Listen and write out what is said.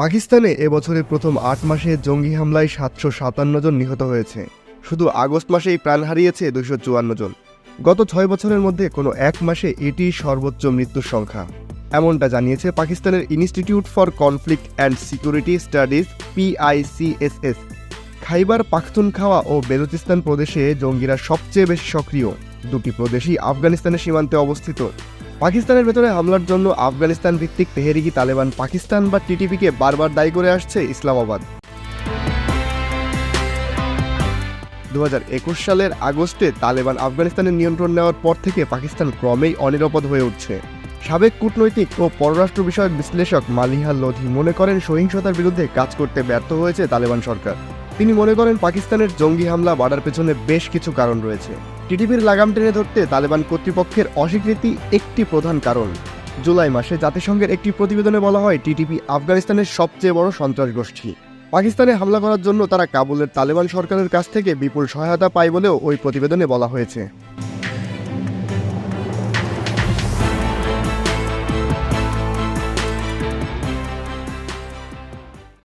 পাকিস্তানে এবছরের প্রথম আট মাসে জঙ্গি হামলায় সাতশো সাতান্ন জন নিহত হয়েছে। শুধু আগস্ট মাসেই প্রাণ হারিয়েছে দুশো চুয়ান্ন জন। গত ছয় বছরের মধ্যে কোনো এক মাসে এটি সর্বোচ্চ মৃত্যুর সংখ্যা। এমনটা জানিয়েছে পাকিস্তানের institute for conflict and security studies, PICSS. Khyber Pakhtunkhwa ও বেলুচিস্তান প্রদেশে জঙ্গিরা সবচেয়ে বেশি সক্রিয়। দুটি প্রদেশই আফগানিস্তানের সীমান্তে অবস্থিত। পাকিস্তানের ভেতরে হামলার জন্য আফগানিস্তান ভিত্তিক তেহরিকি তালেবান পাকিস্তান বা টিটিপিকে বারবার দায়ী করে আসছে ইসলামাবাদ। দু হাজার একুশ সালের আগস্টে তালেবান আফগানিস্তানের নিয়ন্ত্রণ নেওয়ার পর থেকে পাকিস্তান ক্রমেই অনিরাপদ হয়ে উঠছে। সাবেক কূটনৈতিক ও পররাষ্ট্র বিষয়ক বিশ্লেষক মালিহা লোধি মনে করেন সহিংসতার বিরুদ্ধে কাজ করতে ব্যর্থ হয়েছে তালেবান সরকার। তিনি মনে করেন পাকিস্তানের জঙ্গি হামলা বাড়ার পেছনে বেশ কিছু কারণ রয়েছে। টিটিপির লাগাম টেনে ধরতে তালেবান কর্তৃপক্ষের অস্বীকৃতি একটি প্রধান কারণ। জুলাই মাসে জাতিসংঘের একটি প্রতিবেদনে বলা হয় টিটিপি আফগানিস্তানের সবচেয়ে বড় সন্ত্রাস গোষ্ঠী পাকিস্তানে হামলা করার জন্য তারা কাবুলের তালেবান সরকারের কাছ থেকে বিপুল সহায়তা পায় বলেও ওই প্রতিবেদনে বলা হয়েছে।